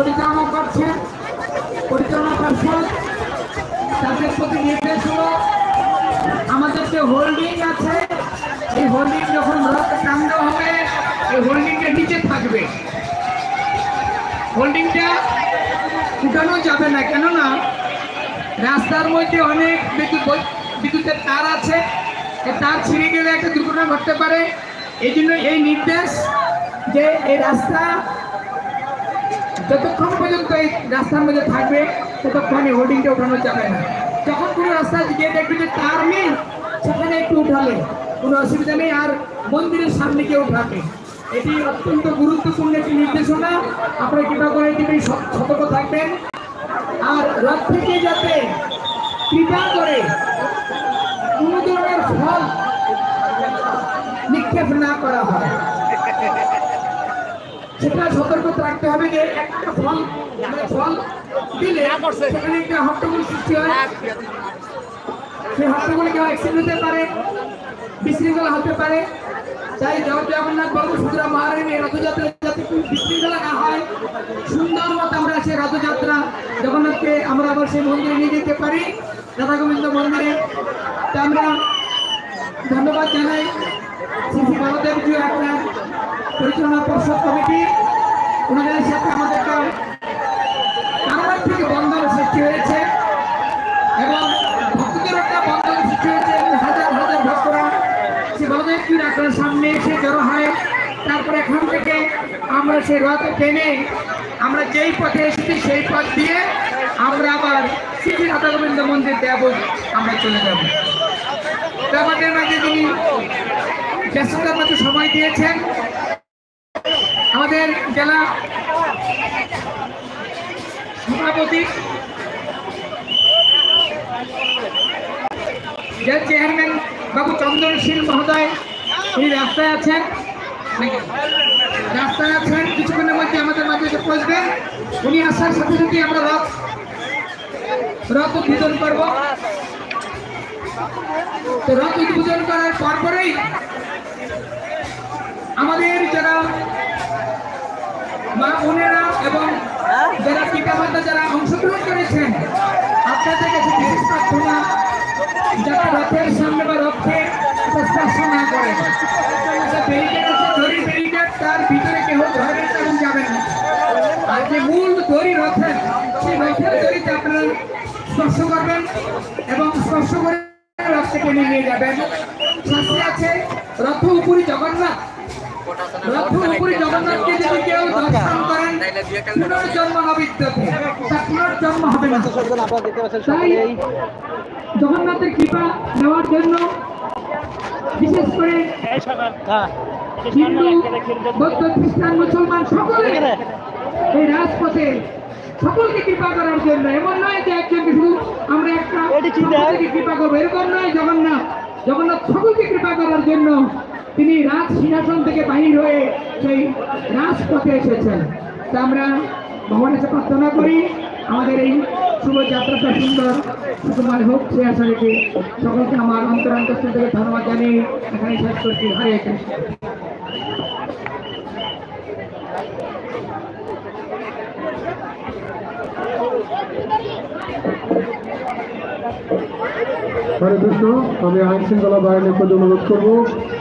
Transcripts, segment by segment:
পরিচালনা করছেন পরিচালনা পর্ষদ তাদের প্রতি নির্দেশ হলো আমাদের যে হোল্ডিং আছে। এই হোল্ডিং যখন রথ টাঙ্গা হবে, এই হোল্ডিংটা নিচে থাকবে। হোল্ডিংটা উঠানো যাবে না, কেননা রাস্তার মধ্যে অনেক বিদ্যুৎ বিদ্যুতের তার আছে। তার ছিঁড়ে গেলে একটা দুর্ঘটনা ঘটতে পারে। এই জন্য এই নির্দেশ যে এই রাস্তা যতক্ষণ পর্যন্ত এই রাস্তার মধ্যে থাকবে, ততক্ষণ এই হোর্ডিংটা উঠানো যাবে না। যখন কোনো রাস্তা গিয়ে দেখবে যে তার নেই সেখানে একটু উঠালে কোনো অসুবিধা নেই, আর মন্দিরের সামনে কেউ উঠাবে। এটি অত্যন্ত গুরুত্বপূর্ণ একটি নির্দেশনা। আপনারা কৃপা করে এটি সতর্ক থাকবেন। আর রথ থেকে যাতে কৃপা করে, কোনো ধরনের ফল নিক্ষেপ না করা হয়। সেটা সতর্ক রাখতে হবে যে একটা ফল মানে ফল দিলে সেখানে একটা হট্টগোল সৃষ্টি হয়। সেই হট্টগোলে কেউ অ্যাক্সিডেন্ট হতে পারে বিশৃঙ্খলা হতে পারে। তাই জয় জগন্নাথ বাবু সুতরা মহারানী রথযাত্রা যাতে কোনো বিশৃঙ্খলা না হয় সুন্দর মতো আমরা সেই রথযাত্রা জগন্নাথকে আমরা আবার সেই মন্দিরে নিয়ে যেতে পারি। রাধা গোবিন্দ মন্দিরে তা আমরা ধন্যবাদ জানাই শ্রী শ্রী বলদেবজি একটা পরিচালনা পর্ষদ কমিটি, ওনাদের সাথে আমাদের কারবার থেকে বন্ধন সৃষ্টি হয়েছে এবং ভক্তদের একটা বন্ধন সৃষ্টি হয়েছে হাজার হাজার ভক্তরা সে বলদেবজির আগ্রার সামনে এসে জড়ো হয়। তারপরে এখান থেকে আমরা সেই রথ টেনে আমরা যেই পথে এসেছি সেই পথ দিয়ে আমরা আবার শ্রী রাধা গোবিন্দ মন্দির দেব আমরা চলে যাব। আমাদের মাঝে যিনি ব্যস্ততার মধ্যে সময় দিয়েছেন জেলা সভাপতি যে চেয়ারম্যান বাবু চন্দনশীল মহোদয়, উনি রাস্তায় আছেন। রাস্তায় আছেন, কিছুক্ষণের মধ্যে আমাদের মাঝে এসে পৌঁছবেন উনি আসার সাথে সাথে আমরা রথ রথ উদ্বোধন করব। রথ উদ্বোধন করার পরপরেই আমাদের যারা মা বোনেরা এবং যারা পিতা মাতা যারা অংশগ্রহণ করেছেন আপনাদের কাছে বিশেষ প্রার্থনা যাতে রথের সামনে বা রথে এটা স্পর্শ না করে। ব্যারিকেড আছে দড়ি ব্যারিকেড তার ভিতরে কেউ ধরে এবং যাবেন না। আর যে মূল দড়ি রথের সেই রথের দড়িতে আপনারা স্পর্শ করবেন এবং স্পর্শ করে রথকে টেনে নিয়ে যাবেন। শাস্ত্রে আছে রথ উপরি জগন্নাথ। রথ উপরি জগন্নাথকে যদি কেউ দর্শন করেন পুনর্জন্ম নবিদ্যতে তার পুনর্জন্ম হবে না। আপনারা দেখতে পাচ্ছেন তাই সকলেই। জগন্নাথের কৃপা নেওয়ার জন্য বিশেষ করে হ্যাঁ। হিন্দু বৌদ্ধ খ্রিস্টান মুসলমান সকলে এই রাজপথে সকলকে কৃপা করার জন্য। এমন নয় যে একজনকে শুধু আমরা একটা কৃপা করব এরকম নয় জগন্নাথ। জগন্নাথ সকলকে কৃপা করার জন্য তিনি রাজ সিংহাসন থেকে বাহির হয়ে সেই রাজপথে এসেছেন। তা আমরা ভগবানের কাছে প্রার্থনা করি, আমাদের এই শুভ যাত্রাটা সুন্দর, সুকুমার হোক, সে আশা রেখে সকলকে আমার অন্তরান্তর থেকে ধন্যবাদ জানিয়ে এখানে শেষ করছি। হরে কৃষ্ণ। হরে কৃষ্ণ, আমি আইন শৃঙ্খলা বাহিনীর প্রতি অনুরোধ করব,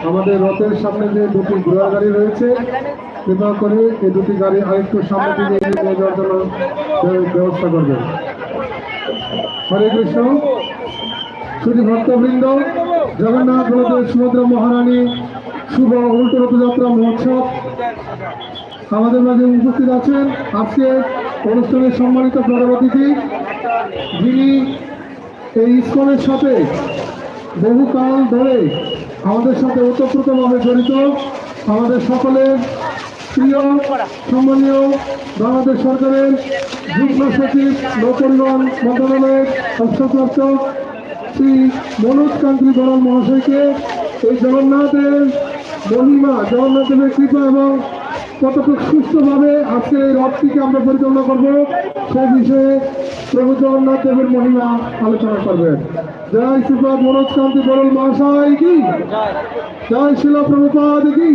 আমাদের রথের সামনে যে দুটি ঘোড়ার গাড়ি রয়েছে, কৃপা করে এই দুটি গাড়ি আরেকটু সামনে দিকে নিয়ে যাওয়ার জন্য ব্যবস্থা করবেন হরে কৃষ্ণ শুধু ভক্তবৃন্দ, জগন্নাথ বলদেব সুভদ্রা মহারানী, শুভ উল্টো রথযাত্রা মহোৎসব, আমাদের মাঝে উপস্থিত আছেন আজকে অনুষ্ঠানের সম্মানিত প্রধান অতিথি, যিনি এই ইস্কনের সাথে বহুকাল ধরে আমাদের সাথে ওতপ্রোতভাবে জড়িত আমাদের সকলের প্রিয়, সম্মানীয় বাংলাদেশ সরকারের যুগ্ম সচিব, নৌপরিবহন মন্ত্রণালয়ের অংশপ্রাপ্ত শ্রী মনোজ কান্তি বরণ মহাশয়কে এই জগন্নাথের মহিমা জগন্নাথ দেবের কৃপা এবং কতটুকু সুস্থভাবে আজকে এই রথটিকে আমরা পরিচালনা করব সে বিষয়ে প্রভু জগন্নাথ দেবের মহিমা আলোচনা করবেন। জয় শ্রীপাদ মনোজ কান্তি বরল মহাশয় কি? জয় শিলা প্রভুপাদ কি?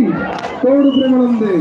গৌর প্রেমানন্দে।